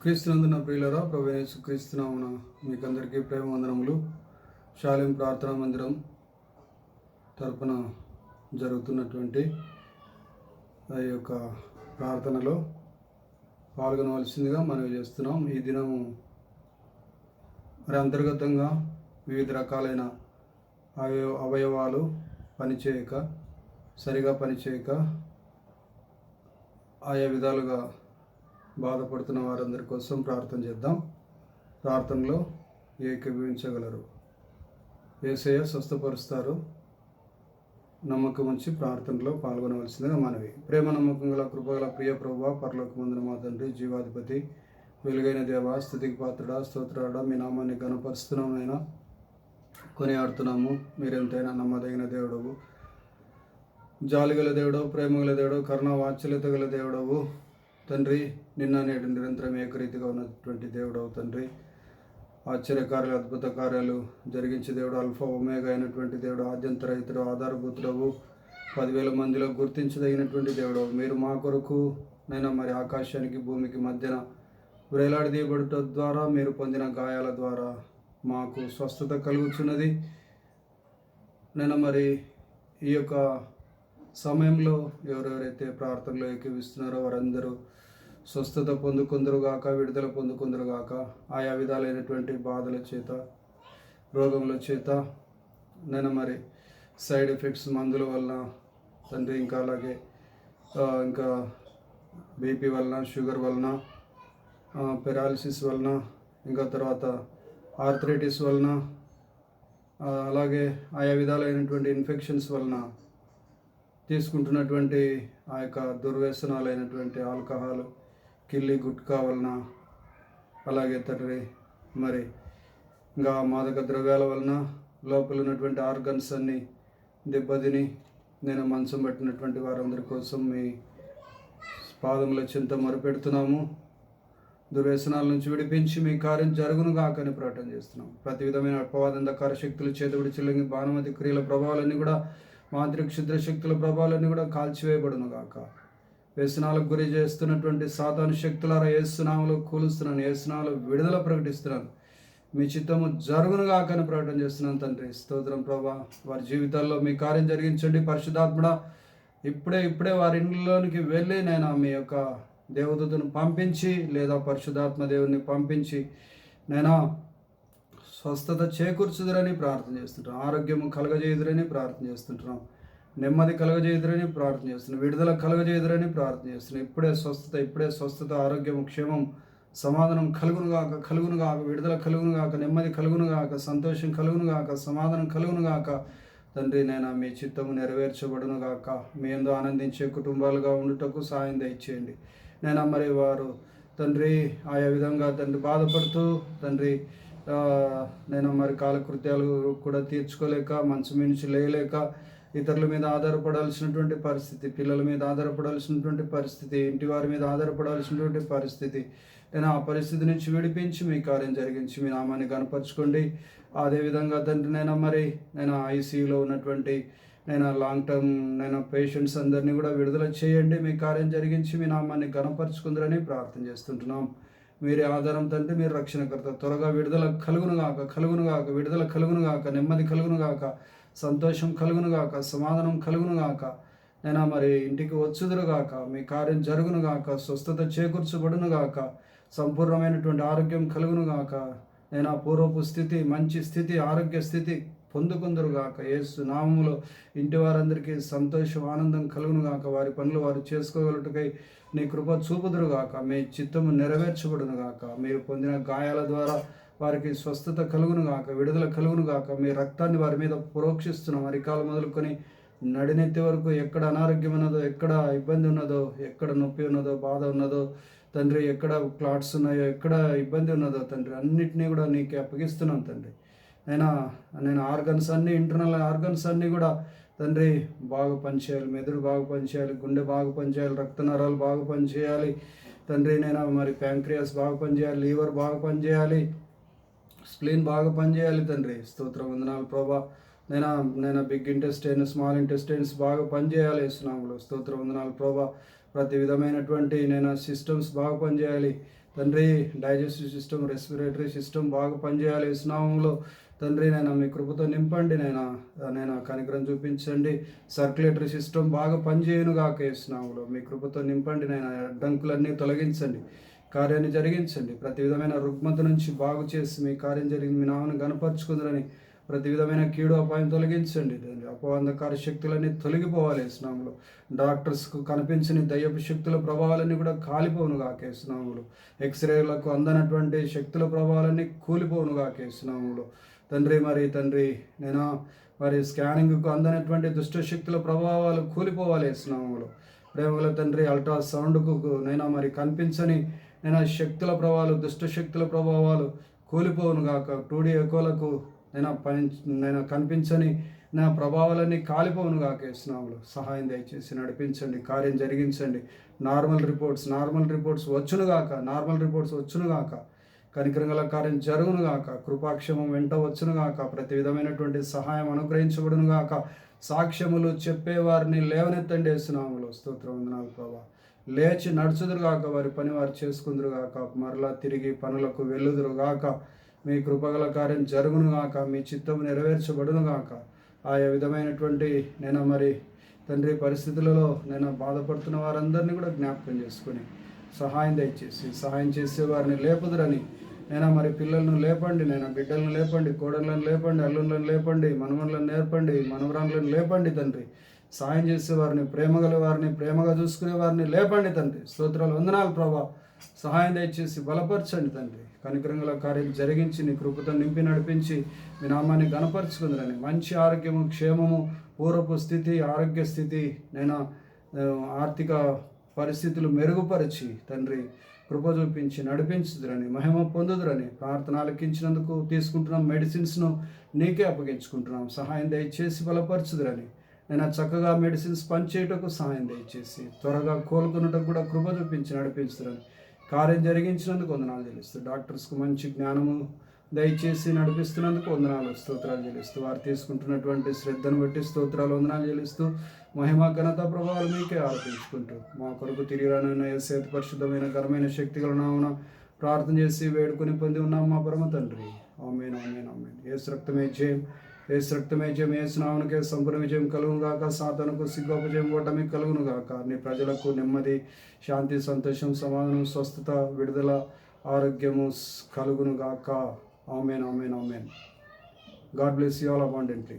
క్రీస్తునందున ప్రియులరా ప్రభు క్రీస్తునామున మీకందరికీ ప్రేమ వందనములు శాలిం ప్రార్థనా మందిరం తరపున జరుగుతున్నటువంటి ఆ యొక్క ప్రార్థనలో పాల్గొనవలసిందిగా మనవి చేస్తున్నాం. ఈ దినము మరి అంతర్గతంగా వివిధ రకాలైన అవయవ అవయవాలు పనిచేయక సరిగా పనిచేయక ఆయా విధాలుగా బాధపడుతున్న వారందరి కోసం ప్రార్థన చేద్దాం. ప్రార్థనలో ఏకీభవించగలరు. ఏసయ్య స్వస్థపరుస్తారు. నమ్మకం ఉంచి ప్రార్థనలో పాల్గొనవలసిందిగా మనవి. ప్రేమ నమ్మకం గల కృపగల ప్రియ ప్రభు పరలోక మందున మా తండ్రి జీవాధిపతి వెలుగైన దేవ స్థుతికి పాత్రుడా స్తోత్రాడా మీ నామాన్ని గణపరుస్తున్నామైనా కొనియాడుతున్నాము. మీరెంతైనా నమ్మదగిన దేవుడవు. జాలిగల దేవుడవు ప్రేమగల దేవుడవు కరుణ వాత్సల్యత గల దేవుడవు. తండ్రి నిన్న నేడు నిరంతరం ఏకరీతిగా ఉన్నటువంటి దేవుడవు తండ్రి. ఆశ్చర్యకార్యాలు అద్భుత కార్యాలు జరిగించే దేవుడు అల్ఫా ఒమేగా అయినటువంటి దేవుడు ఆద్యంతరహితుడు ఆధారభూతుడవు పదివేల మందిలో గుర్తించదగినటువంటి దేవుడు మీరు మా కొరకు నైనా మరి ఆకాశానికి భూమికి మధ్యన వేలాడదీయబడుట ద్వారా మీరు పొందిన గాయాల ద్వారా మాకు స్వస్థత కలుగుతున్నది నేను మరి ఈ యొక్క సమయంలో ఎవరెవరైతే ప్రార్థనలో ఏకీవిస్తున్నారో వారందరూ స్వస్థత పొందుకుందరుగాక విడుదల పొందుకుందరుగాక ఆయా విధాలైనటువంటి బాధల చేత రోగముల చేత. నేను మరి సైడ్ ఎఫెక్ట్స్ మందుల వలన తండ్రి ఇంకా అలాగే ఇంకా బీపీ వలన షుగర్ వలన పెరాలిసిస్ వలన ఇంకా తర్వాత ఆర్థరైటిస్ వలన అలాగే ఆయా విధాలైనటువంటి ఇన్ఫెక్షన్స్ వలన తీసుకుంటున్నటువంటి ఆ యొక్క దుర్వ్యసనాలైనటువంటి ఆల్కహాల్ కిల్లి గుట్కా వలన అలాగే తండ్రి మరి ఇంకా మాదక ద్రవ్యాల వలన లోపల ఉన్నటువంటి ఆర్గన్స్ అన్ని దెబ్బతిని నేను మంచం పట్టినటువంటి వారందరి కోసం మీ పాదముల చింత మొరపెడుతున్నాము. దుర్వ్యసనాల నుంచి విడిపించి మీ కార్యం జరుగును కాకని ప్రకటన చేస్తున్నాం ప్రతి విధమైన అపవాదంధకార శక్తులు చేతుడి చిల్లంగి బాణమతి క్రియల ప్రభావాలన్నీ కూడా మాంత్రిక క్షుద్ర శక్తుల ప్రభావాలన్నీ కూడా కాల్చివేయబడును గాక. వ్యసనాలకు గురి చేస్తున్నటువంటి సాధారణ శక్తులారా ఏసునామలు కూలుస్తున్నాను ఏసునామలు విడుదల ప్రకటిస్తున్నాను. మీ చిత్తము జరుగునుగాకని ప్రకటన చేస్తున్నాను తండ్రి. స్తోత్రం ప్రభా. వారి జీవితాల్లో మీ కార్యం జరిగించండి. పరిశుధాత్మడ ఇప్పుడే ఇప్పుడే వారి ఇంట్లోనికి వెళ్ళి నేను మీ యొక్క దేవదూతను పంపించి లేదా పరిశుధాత్మ దేవుని పంపించి నేను స్వస్థత చేకూర్చుదురని ప్రార్థన చేస్తుంటాం ఆరోగ్యము కలగజేయుదురని ప్రార్థన చేస్తుంటున్నాం నెమ్మది కలగజేయుదురని ప్రార్థన చేస్తున్నాను విడుదల కలగజేయుదురని ప్రార్థన చేస్తున్నాను ఇప్పుడే స్వస్థత ఇప్పుడే స్వస్థత ఆరోగ్యం క్షేమం సమాధానం కలుగును కలుగునుగాక కలుగును విడుదల కలుగునుగాక నెమ్మది కలుగునుగాక సంతోషం కలుగునుగాక సమాధానం కలుగును గాక. తండ్రి నేను మీ చిత్తము నెరవేర్చబడును గాక. మీ ఎందు ఆనందించే కుటుంబాలుగా ఉండుటకు సాయం దయచేయండి. నేను మరి వారు తండ్రి ఆయా విధంగా తండ్రి బాధపడుతూ తండ్రి నేను మరి కాలకృత్యాలు కూడా తీర్చుకోలేక మంచు మించి లేయలేక ఇతరుల మీద ఆధారపడాల్సినటువంటి పరిస్థితి పిల్లల మీద ఆధారపడాల్సినటువంటి పరిస్థితి ఇంటి వారి మీద ఆధారపడాల్సినటువంటి పరిస్థితి. నేను ఆ పరిస్థితి నుంచి విడిపించి మీ కార్యం జరిగించి మీ నామాన్ని కనపరచుకోండి అదేవిధంగా తండ్రి నేను మరి నేను ఐసీయూలో ఉన్నటువంటి నేను లాంగ్ టర్మ్ నేను పేషెంట్స్ అందరినీ కూడా విడుదల చేయండి. మీ కార్యం జరిగించి మీ నామాన్ని గణపరుచుకుందరని ప్రార్థన చేస్తుంటున్నాం. మీరే ఆధారం తండ్రి మీరు రక్షణకర్త. త్వరగా విడుదల కలుగును గాక కలుగును గాక విడుదల కలుగును గాక నెమ్మది కలుగును గాక. సంతోషం కలుగును గాక సమాధానం కలుగును గాక. నేను మరి ఇంటికి వచ్చుదురుగాక మీ కార్యం జరుగునుగాక స్వస్థత చేకూర్చబడునుగాక సంపూర్ణమైనటువంటి ఆరోగ్యం కలుగును గాక. నేను ఆ పూర్వపు స్థితి మంచి స్థితి ఆరోగ్య స్థితి పొందుకుందరుగాక ఏసు యేసు నామములో ఇంటి వారందరికీ సంతోషం ఆనందం కలుగును గాక. వారి పనులు వారు చేసుకోగలటకై నీ కృప చూపుదురుగాక మీ చిత్తము నెరవేర్చబడునుగాక మీరు పొందిన గాయాల ద్వారా వారికి స్వస్థత కలుగును గాక విడుదల కలుగును గాక. మీ రక్తాన్ని వారి మీద ప్రోక్షిస్తున్నాం. అరికాలు మొదలుకొని నడినెత్తి వరకు ఎక్కడ అనారోగ్యం ఉన్నదో ఎక్కడ ఇబ్బంది ఉన్నదో ఎక్కడ నొప్పి ఉన్నదో బాధ ఉన్నదో తండ్రి ఎక్కడ క్లాట్స్ ఉన్నాయో ఎక్కడ ఇబ్బంది ఉన్నదో తండ్రి అన్నిటినీ కూడా నీకు అప్పగిస్తున్నాను తండ్రి. అయినా నేను ఆర్గన్స్ అన్నీ ఇంటర్నల్ ఆర్గన్స్ అన్నీ కూడా తండ్రి బాగా పనిచేయాలి మెదడు బాగా పనిచేయాలి గుండె బాగా పనిచేయాలి రక్తనరాలు బాగా పనిచేయాలి తండ్రి నేను మరి ప్యాంక్రియాస్ బాగా పనిచేయాలి లీవర్ బాగా పనిచేయాలి స్ప్లీన్ బాగా పనిచేయాలి తండ్రి. స్తోత్ర వందనాలు ప్రభా. నేను నేను బిగ్ ఇంటెస్టైన్ స్మాల్ ఇంటెస్టైన్స్ బాగా పనిచేయాలి ఇస్తున్నాములు స్తోత్ర వందనాలు ప్రభా. ప్రతి విధమైనటువంటి నేను సిస్టమ్స్ బాగా పనిచేయాలి. తండ్రి డైజెస్టివ్ సిస్టమ్ రెస్పిరేటరీ సిస్టమ్ బాగా పనిచేయాలి స్నామంలో తండ్రి నేను మీ కృపతో నింపండి నేను నేను కనికరం చూపించండి. సర్క్యులేటరీ సిస్టమ్ బాగా పనిచేయను కాక స్నామంలో మీ కృపతో నింపండి నేను అడ్డంకులన్నీ తొలగించండి. కార్యాన్ని జరిగించండి. ప్రతి విధమైన రుగ్మత నుంచి బాగు చేసి మీ కార్యం జరిగి మీ నామను గనపరుచుకుందరని ప్రతి విధమైన కీడు అపాయం తొలగించండి. తండ్రి అపవంధకార శక్తులన్నీ తొలగిపోవాలి. స్నాములు డాక్టర్స్కు కనిపించని దయ్యపు శక్తుల ప్రభావాలన్నీ కూడా కాలిపోను కాకే స్నాములు ఎక్స్రేలకు అందనటువంటి శక్తుల ప్రభావాలన్నీ కూలిపోను కాకే స్నాములు తండ్రి మరి తండ్రి నేను? మరి స్కానింగ్కు అందనటువంటి దుష్ట శక్తుల ప్రభావాలు కూలిపోవాలి స్నాములు ప్రేమగల తండ్రి అల్ట్రాసౌండ్కు నైనా మరి కనిపించని నేను శక్తుల ప్రభావాలు దుష్ట శక్తుల ప్రభావాలు కూలిపోవును గాక. టూడీ ఎకోలకు నేను పని నేను కనిపించని నా ప్రభావాలన్నీ కాలిపోవును గాక ఇస్తున్నాములు సహాయం దయచేసి నడిపించండి కార్యం జరిగించండి. నార్మల్ రిపోర్ట్స్ నార్మల్ రిపోర్ట్స్ వచ్చును గాక నార్మల్ రిపోర్ట్స్ వచ్చును గాక. కనికరంగల కార్యం జరుగును గాక కృపాక్షమం వెంట వచ్చును గాక ప్రతి విధమైనటువంటి సహాయం అనుగ్రహించబడును గాక. సాక్ష్యములు చెప్పేవారిని లేవనెత్తండి వేస్తున్నాములు స్తోత్రం వందనాలు ప్రభా. లేచి నడుచుదురుగాక వారి పని వారు చేసుకుందురుగాక మరలా తిరిగి పనులకు వెళ్ళుదురుగాక మీ కృపగల కార్యం జరుగునుగాక మీ చిత్తం నెరవేర్చబడునుగాక. ఆయా విధమైనటువంటి నేను మరి తండ్రి పరిస్థితులలో నేను బాధపడుతున్న వారందరినీ కూడా జ్ఞాపకం చేసుకుని సహాయం దయచేసి సహాయం చేసే వారిని లేపుదురని నేను మరి పిల్లలను లేపండి నేను బిడ్డలను లేపండి కోడళ్ళను లేపండి అల్లుళ్ళను లేపండి మనవలను నేర్పండి మనవరాలను లేపండి తండ్రి. సాయం చేసే వారిని ప్రేమగల వారిని ప్రేమగా చూసుకునే వారిని లేపండి తండ్రి. స్తోత్రాలు వందనాలు ప్రభా. సహాయం దయచేసి బలపరచండి తండ్రి. కనికరంగల కార్యం జరిగించి నీ కృపతో నింపి నడిపించి మీ నామాన్ని గనపరుచుకుందని మంచి ఆరోగ్యము క్షేమము పూర్వపు స్థితి ఆరోగ్య స్థితి నేను ఆర్థిక పరిస్థితులు మెరుగుపరిచి తండ్రి కృప చూపించి నడిపించుదురని మహిమ పొందుదురని ప్రార్థన ఆలకించినందుకు తీసుకుంటున్నాం మెడిసిన్స్ను నీకే అప్పగించుకుంటున్నాం. సహాయం దయచేసి బలపరచుదురని. నేను చక్కగా మెడిసిన్స్ పనిచేయటకు సహాయం దయచేసి త్వరగా కోలుకున్నటకు కూడా కృప చూపించి నడిపించుదురని కార్యం జరిగించినందుకు వందనాలు చెల్లిస్తూ డాక్టర్స్కు మంచి జ్ఞానము దయచేసి నడిపిస్తున్నందుకు వందనాలు స్తోత్రాలు చెల్లిస్తూ వారు తీసుకుంటున్నటువంటి శ్రద్ధను బట్టి స్తోత్రాలు వందనాలు చెల్లిస్తూ మహిమ ఘనత ప్రభావాలు మీకే ఆరోపించుకుంటూ మా కొరకు తిరిగి రానైన ఏసేత పరిశుద్ధమైన ఘనమైన శక్తిగా నామన ప్రార్థన చేసి వేడుకొని పొంది ఉన్నాం మా పరమ తండ్రి. Amen amen amen. ఏసు రక్తమే జయం. ఏ రక్తమే జయం ఏ నామనకే సంపూర్ణ విజయం కలుగును గాక సాధనకు సిగ్గోపజయం ఓటమి కలుగును గాక నీ ప్రజలకు నెమ్మది శాంతి సంతోషం సమాధానం స్వస్థత విడుదల ఆరోగ్యము కలుగును గాక amen amen amen. God bless you all abundantly.